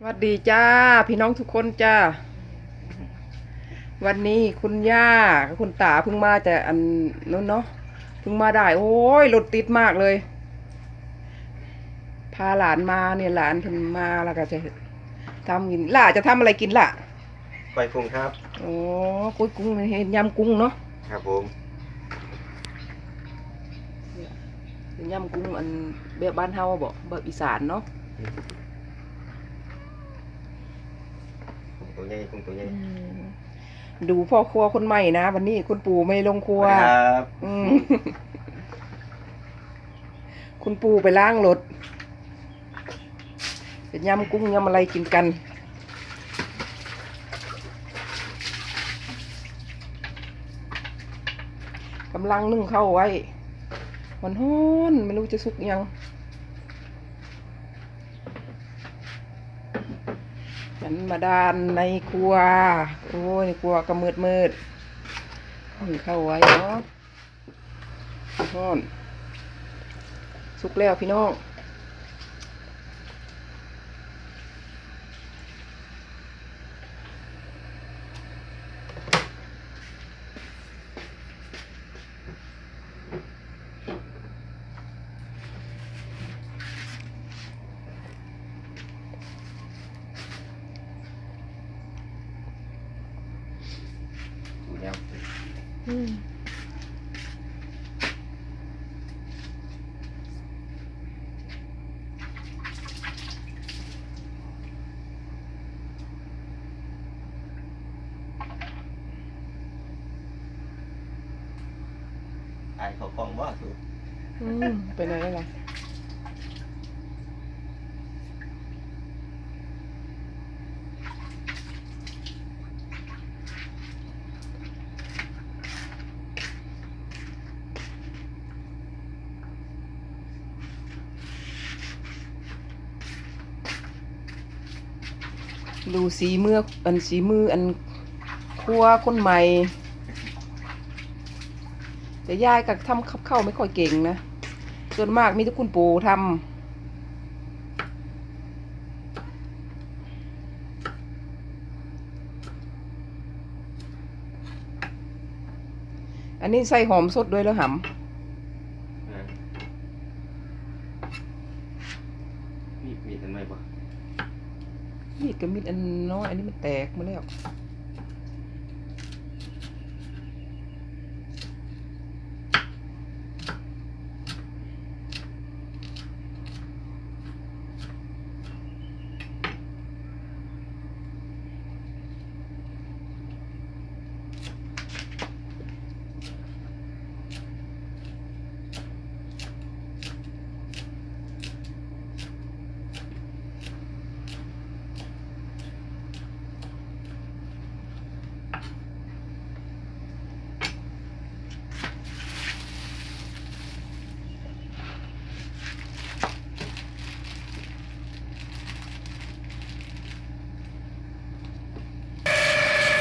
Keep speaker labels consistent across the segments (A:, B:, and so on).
A: สวัสดีจ้า พี่น้องทุกคนจ้า วันนี้คุณย่ากับคุณตาเพิ่งมาแต่อันนู้นเนาะเพิ่งมาได้ โอ้ยรถติดมากเลย พาหลานมาเนี่ยหลานเพิ่งมาแล้วก็จะทำกินล่ะจะทำอะไรกินล่ะ
B: ไปพุงครับ
A: โอ้กุ้ยกุ้งเห็นยำกุ้งเนาะ
B: ครับผม
A: เป็นยำกุ้งอันแบบบ้านเฮาบอกแบบอีสานเนาะ
B: พุง ตัวใหญ่พุงตัวใหญ่
A: อืมดูพ่อครัวคนใหม่นะวันนี้คุณปู่ไม่ลงครัว
B: ครับ
A: อืมคุณปู่ไปล้างรถเป็นยำกุ้งยำอะไรกินกันกำลังนึ่งเข้าวไว้ มันฮ้อนไม่รู้จะสุกยัง ฉันมาดานในครัว โอ้ยในครัวก็มืดมืดขึ้นเข้าไว้เนาะพ่อนสุกแล้วพี่น้อง
B: ดูแล้ว
A: อืม
B: ไอ้เขากล้องว่าสู
A: อืมเป็นอะไรล่ะดูสีมืออันสีมืออันครัวคนใหม่ แต่ยายกับทำกับข้าวไม่ค่อยเก่งนะส่วนมากมีทุกคุณปู่ทำอันนี้ใส่หอมสดด้วยแล้วห
B: มีมีทำไมบ่ำ
A: มีดกับมีดอันน้อยอันนี้มันแตกมาแล้ว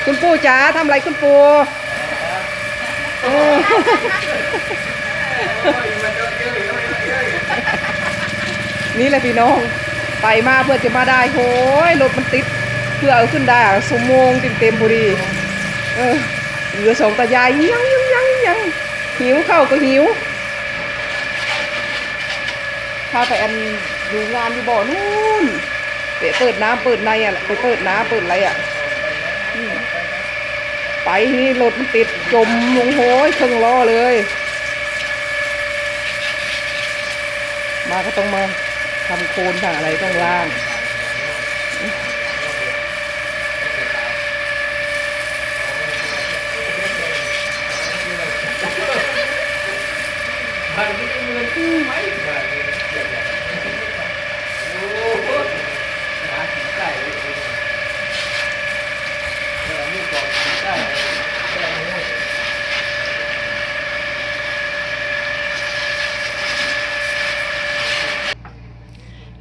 A: คุณปู่จ๋าทำอะไรคุณปู่โอ้นี่แหละพี่น้อง ไปมาเพื่อจะมาได้โหยรถมันติด เพื่อเอาขึ้นได้อะสมโมงเต็มๆพอดีเออเหลือสองตายายยังยังยังยังหิวเข้าก็หิวพาไปอันดูงานที่บ่อนู่นไปเปิดน้ำเปิดในอะไปเปิดน้ำเปิดอะไรอะ ไปนี่รถมันติดจมลงโหยเครื่องล้อเลย มาก็ต้องมาทำโคนทำอะไรต้องล่างหั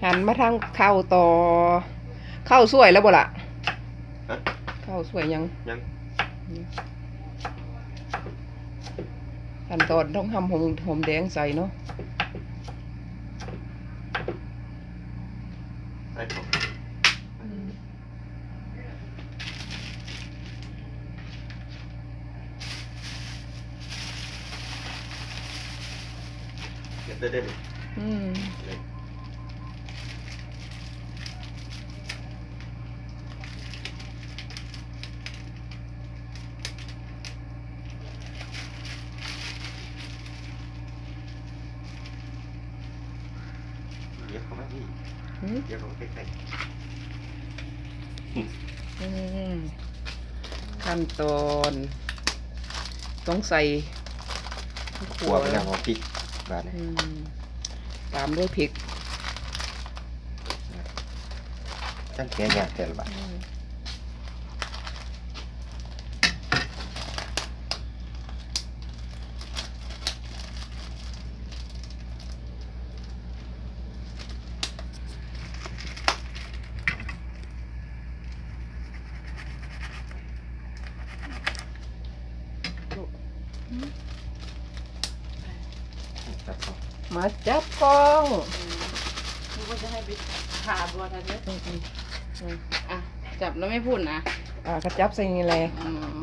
A: หันมาทางข้าวต่อข้าวสวยแล้วบ่ละ
B: ฮ
A: ข้าวสวยยัง
B: ยัง
A: ขั้นตอนต้องทำหอมหมแดงใส่เนาะ
B: ใส่
A: ผม
B: เด็ดเด็ด
A: อืม
B: เดี๋ยวเขาใกล้
A: อืมขั้นตอนต้องใส่
B: ๆขัวไปแล้วเอาพริกบาดนี้
A: อืมตามด้วยพริก
B: จังแกงยากแต่ละบาท
A: อืม
B: ครับผ ม
A: มาจับกล้อง
C: นึกว่าจะให้ไปผ่าบัวทันเนี่ย
A: อืมอืมอืม
C: อะ จับแล้วไม่พูดนะ
A: อ่ากระจับใส่นี่แหละ
C: อืม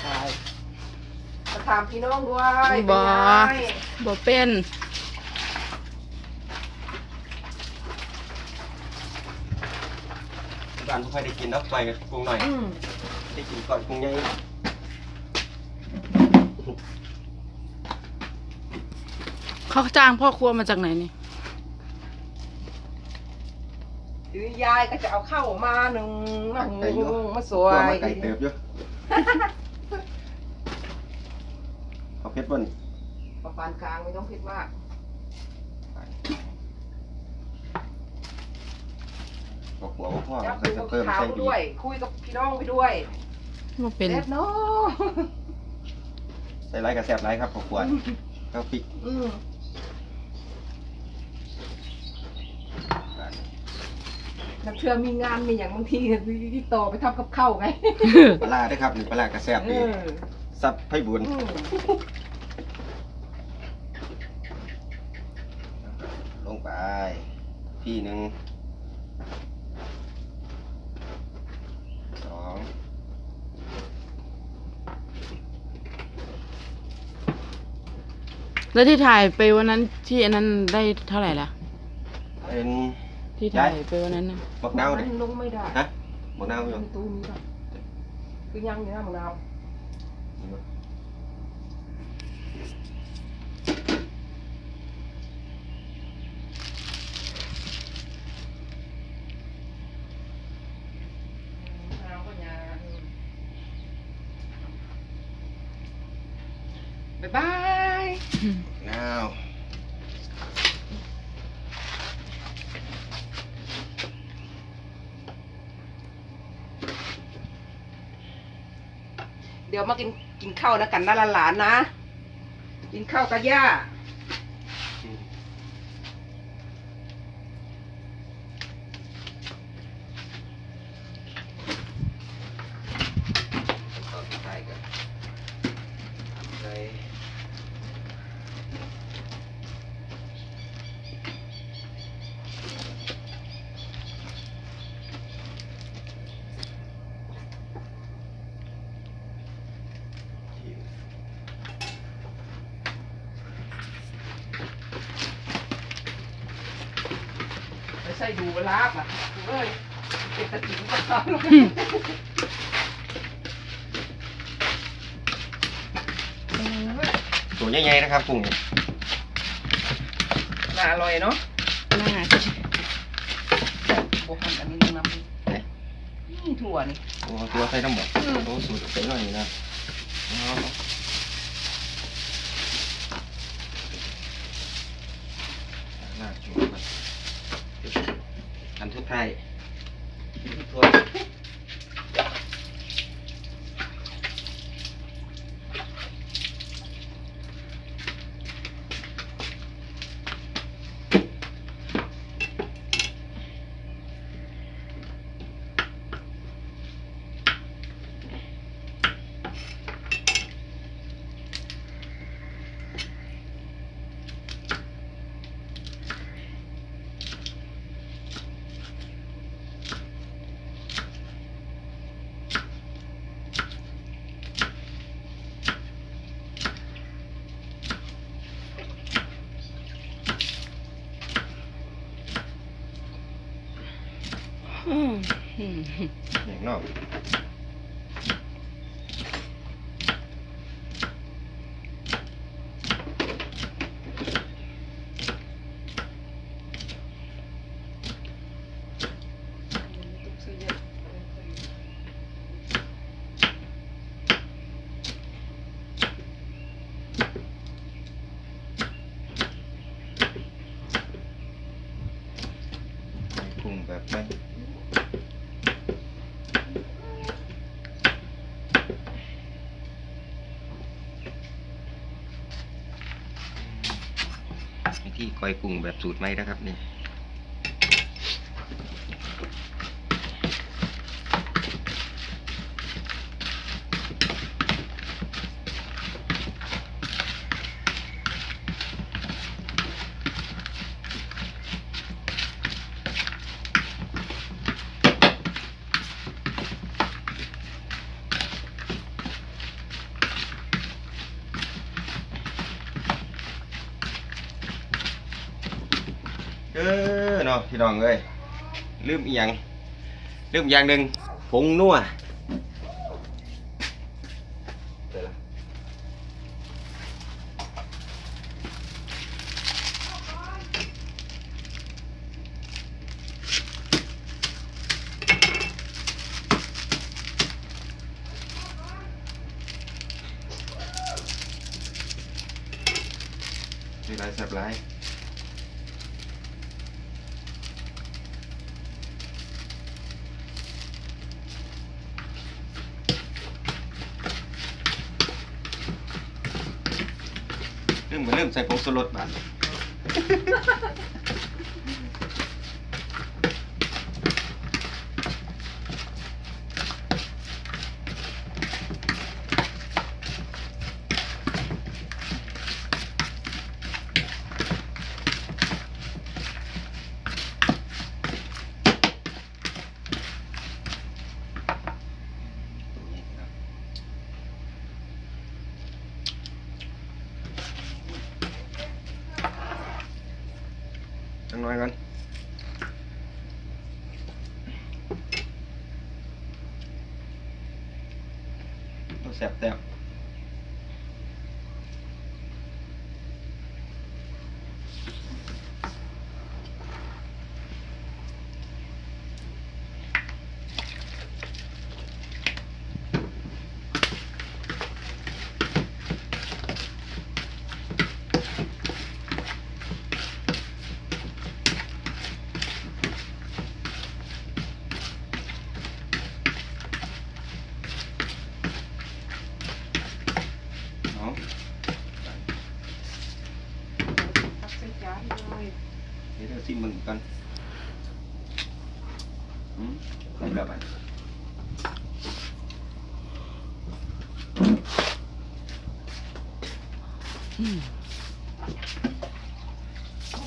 A: ใช่มาถามพี่น้องด้วย
C: บ่
A: เป็นไง
C: บ่เป็น
B: บ้านไม่ค่อยได้กินเนาะไปกับปรุงหน่อย
A: อืม
B: ได้กินก่อนปรุงใหญ่
C: เขาจ้างพ่อครัวมาจากไหนนี่
A: หรือยายก็จะเอาเข้าวมาหนึ่งมาหุงมาส
B: ขั
A: ว
B: วยมาไก่เติบอยู่ เอาเพชรบน
A: ประปานกลางไม่ต้องคิดมาก
B: บอกหัวว่าพ่อ
A: จับ
B: ใส่
A: ดู
B: ส
A: กับ
B: เพิ่ม
A: ข่าว
B: ใส่
A: ไป
B: บี
A: ด้วย คุยกับพี่น้องไปด้วย
C: บ่เป็น
A: เด็ดเนาะ
B: ใส่ไรกับแสบไรครับขวดข้าวพริก
A: อืม นักเชื่อมีงานมีอย่างบางทีที่ต่อไปทำกับข้าวไง
B: ปลาร้าด้วยครับนี่ปลาร้ากระแสบ
A: เอ
B: ดี
A: อ
B: ซับไผ่บุญ
A: อืม
B: ลงไปพี่หนึ่งสอง
C: แล้วที่ถ่ายไปวันนั้นที่อันนั้นได้เท่าไหร่ล่ะ
B: เป็น
C: ที่ถ่ายไปวันนั้นน่ะ
B: บักนาว
A: มั
B: ดิ
A: นลงไม่ได้
B: ฮะบักนาวอยู่
A: มีตู้มีป่ะคือยังอยู่นะมะนาวมะนาวก็ยังบ๊ายบาย
B: น
A: เดี๋ยวมากินกินข้าวนะกันนะหลานๆนะ กินข้าวกับย่า
B: ตอนสุดท้ายกันใส่ที่
A: ไม่ใช่ดูเวลาบอะดูเอ้ยเป็นตะกินก็ท
B: ตัวใหญ่ๆนะครับกุ้งเนี่ย
A: น่าอร่อยเนาะ
C: น่า
A: บวกกันอันนี้ลงน้ำนี่ถั่วนี่
B: โอ้ตัวใส่น้ำหมกโอ้สูตรใส่หน่อยนะเอาหน้าจุ่ มไอื
A: มอ
B: ย่างนอก ปรุงแบบไม่วิธีก้ อยกุ้งแบบสูตรไหมนะครับนี่ พี่น้องเอ้ยลืมอีหยังลืมอย่างหนึ่งผงนัวเดี๋ยวละมีไรแซ่บไร ริ่มใส่ผงชูรสบาน ต้องแสบแต้มเอา
A: ตักใส่จานเลย
B: เดี๋ยวเราซิ มมึงกันอืมใส่แบบไหน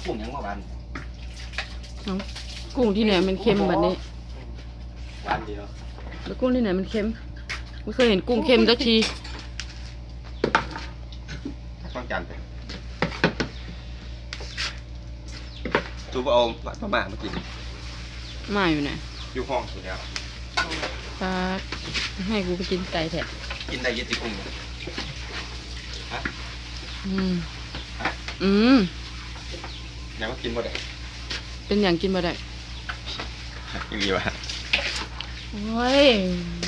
B: ปรุงหยังมาบาน
C: เอ้ากุ้งที่ไหนมันเค็มแบบนี้
B: หวานดีเนาะ
C: แล้วกุ้งที่ไหนมันเค็มไม่เคยเห็นกุ้งเค็มสักที
B: ต้องจานไป ตูบเอาปลาหมามากิน
C: มาอยู่ไหน
B: อยู่ห้องสุดแล้ว
C: ปลาให้กูไปกินไก่แทะ
B: กินได้เยอะจิกุ้งเนี่ย
C: อืม อืม
B: ยังว่ากินหมดเลย
C: เป็นอย่างกินมาได้
B: ยังมีวะ
C: โอ้ย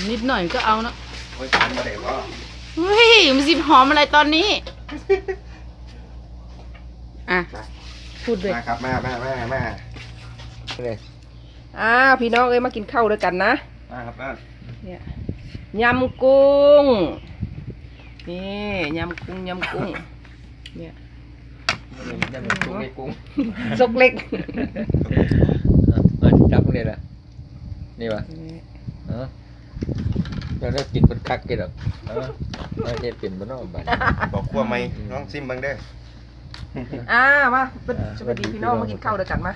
C: นิดหน่อยก็เอานะ
B: โอ้ยกินหมดเลยว่า
C: เฮ้ย มันสิหอมอะไรตอนนี้ อะ พูดเลย
B: มาครับมามามามาเลย
A: อ่าพี่น้องเอ้ยมากินข้าวด้วยกันนะ
B: มาครับมา
A: เนี่ยยำกุ้งนี่ยำกุ้งยำกุ้งเนี่ย
D: จะเป็นกุ้งไม่กุ้ง
A: ซกเล็ก
D: เออจับนี่แหละนี่วะเออเราได้กินเป็นคักกินหรอกเออไม่ใช่เป็นบนนอกบ้าน
B: บอกขั้วไหมน้องซิมเบังเด้ อ
A: อ่ามาเป็น
D: อ่า
A: สวัสดีพี่น้อง
D: สวั
A: มา
D: สดี
A: กินข้าวด้วยกันมา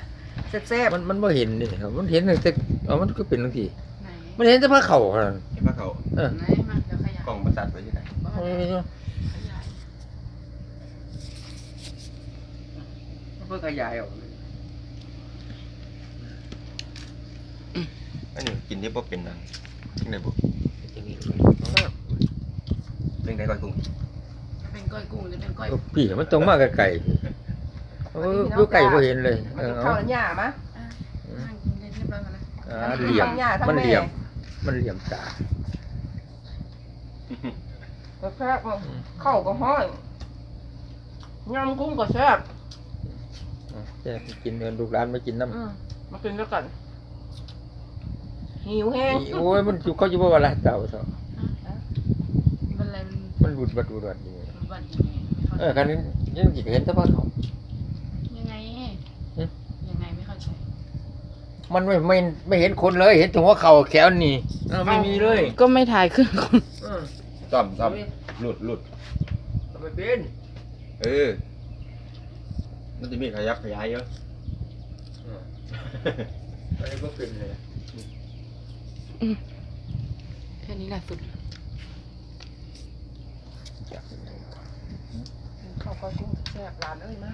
A: แซ่บ
D: มันมันไม่เห็นนี่ครับมันเห็นแต่เอามันก็เป็นบางที
C: ไหน
D: มันเห็นแต่พระเข่าเท่านั้น
B: เห็นปะเขา
D: เออ
C: ไหนมาเดี๋ยวขยาย
B: กล่องประสัดไว้ที่ไหน
D: เออ
C: ขยาย
D: เพื่อขยายออก
C: อ
B: อันนี้กินได้บ่เป็นนั่นจังได๋บ่เป็นไงก่อนกุ้ง
C: เป็นก้อยกุ้งหรือเป็นก้อย
D: เออพี่มันตรงมากกับไก่เอออยู่ไก่บ่เห็นเลย
A: มา
D: เอ
A: กิ
D: อน
A: ข้าว
D: เอา
A: แล้วหญ้ามา
C: อะนั่งกินได้เรียบร้อยแล้วนะ
D: อ่าเหลี่ยม
A: ทั้งหญ้าทั้ง
D: มัน
A: แม่
D: เหลี่ยม มันเหลี่ยมตา
A: ก็แซ่บเอาข้าวก็ห้อยยำกุ้งก็แซ่บ
D: เอาจะกินเงินลูกร้านไม่กินน้ำ
A: อืมมากินด้วยกันหิวแห้ง
D: อีโอ้ยมันอยู่เขาอยู่บ่ว่าละเต่าเถอะ
C: มันอะไรมัน
D: มันบุดบัดบุดบัดอ ยู่
C: มันบัดยังไงไม่เข้า
D: เอ
C: ใจ
D: อคันนี้ยังสิเห็นแต่ว่าเขา
C: ยังไง
D: หึ
C: ยังไงไม่เข้าใจ
D: มันไม่ไม่ไม่เห็นคนเลย เห็นแต่หัวเข่าแขนนี่เออไม่มีเลย
C: ก็ไม่ถ่ายขึ้นคน
D: เออ
B: ซ่อมซ่อมหลุดหลุด
D: ทำไมเป็น
B: เออ มันจะมีขยับขยายเยอะ
D: เอออะไรก็เป็นเลย
C: แค่นี้แหละสุด
A: ข้าวก็กุ้งแซ่บร้านเอ้ยมา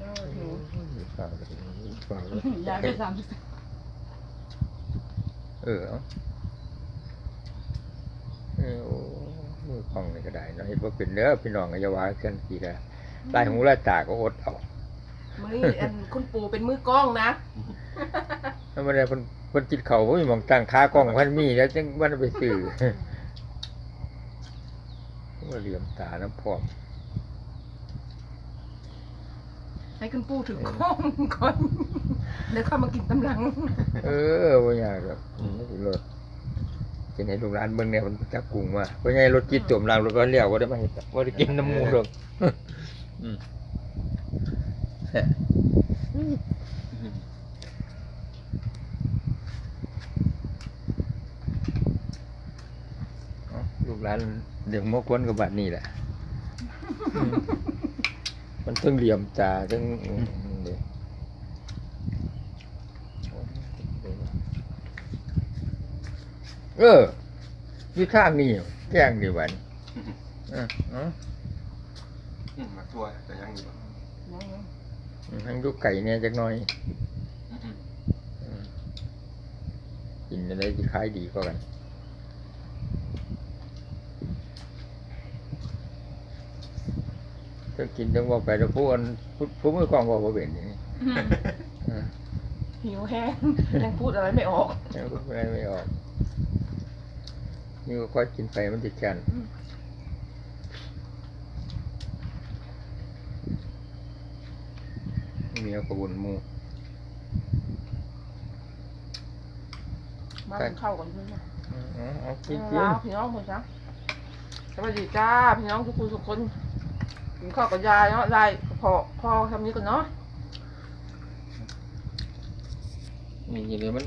A: ออหิว
D: ฝากเลยฝากเลย
C: ย้ายไปสามสิบ
D: เออเอาเอมือคลองนี่ก็ได้นะเห็นว่าเป็นเด้อพี่น้องก็อยาว่ากันทีละลายหูลายตาก็อดเอา
A: มืออันคุณปู่เป็นมือกล้องนะ
D: ถ้ามันได้เพิ่นเพิ่นกินข้าวบ่มีหม่องตั้งขากล้องพิ่นมีแล้วจังมันไปซื้อ ว่าเหลี่ยมตาน้ำพร้อม
A: ให้คุณปู่ถือกล้องก่อนแล้วเข้ามากินตำลัง
D: เออบ่ยากหรอกอืมไม่สิรถกินให้ลูกหลานเบิ่งเนี่ยมันจักกุ้งมาบ่ใหญ่รถจิตจมลางรถก็เลี้ยวบ่ได้มาเฮ็ดบ่ได้กินน้ำหมูดอกอืมเอา ลูกหลานเดี๋ยวมกวนกับบัดนี้แหละอืมมันเทั้งเหลี่ยมตาเทั้งอืมเดี๋ยวเอออยู่ทางนี้แจ้งดีวันเออเออ
B: อืมมาตัวแต่ยังอยู่บ่
D: ทางยุกไก่เนี่ยจักหน่อย
B: อืม
D: อืมกินอะไรที่ขายดีกว่ากัน ถ้ากินจังว่าไปแล้วผู้อันผู้ผู้มือกล้องว่าบ่เป็นอย่างนี้เออ
A: หิวแห้งยังพูดอะไรไม่ออก
D: ยังพูดอะไรไม่ออก นี่ก็ค่อยกินไปมันจะกัน
A: อืม
D: เมียกระบุนหมู
A: มากินข้าวก่อนเพื่อนนะ
D: เอาเอากิน
A: เอ
D: กิ
A: อนพี่น้องคนจ้ะสวัสดีจ้าพี่น้องทุกคนทุกคน กินข้าวกับยายเนาะยายพอพอทำนี้ก่อนเนาะ
D: นี่อย่างนี้มัน